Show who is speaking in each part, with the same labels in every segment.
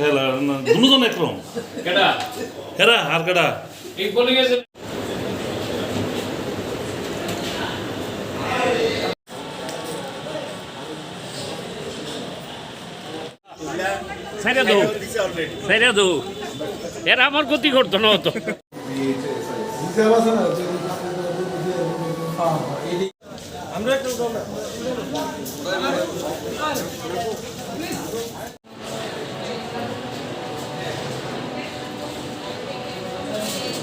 Speaker 1: খেলা দুজন
Speaker 2: কেডা?
Speaker 1: হেরা আর কেডা?
Speaker 2: এই বলে গেছে। সাইরা দো সাইরা দো। এরা আমার ক্ষতি করতো না হতো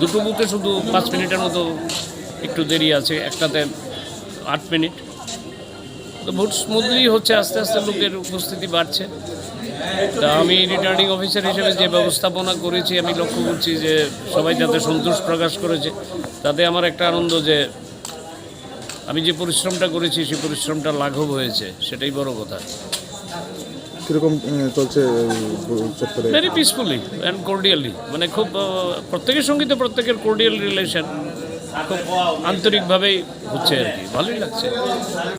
Speaker 2: দুটো বুথে শুধু পাঁচ মিনিটের মতো একটু দেরি আছে, একটাতে আট মিনিট। তো ভোট স্মুথলি হচ্ছে, আস্তে আস্তে লোকের উপস্থিতি বাড়ছে। তা আমি রিটার্নিং অফিসার হিসেবে যে ব্যবস্থাপনা করেছি, আমি লক্ষ্য করছি যে সবাই যাতে সন্তোষ প্রকাশ করেছে, তাতে আমার একটা আনন্দ যে আমি যে পরিশ্রমটা করেছি, সেই পরিশ্রমটা লাঘব হয়েছে, সেটাই বড় কথা।
Speaker 3: কীরকম চলছে
Speaker 2: ভেরি পিসফুলি অ্যান্ড কোর্ডিয়ালি মানে খুব প্রত্যেকের সঙ্গে তো প্রত্যেকের কোর্ডিয়াল রিলেশন খুব আন্তরিকভাবেই হচ্ছে আর কি। ভালোই লাগছে।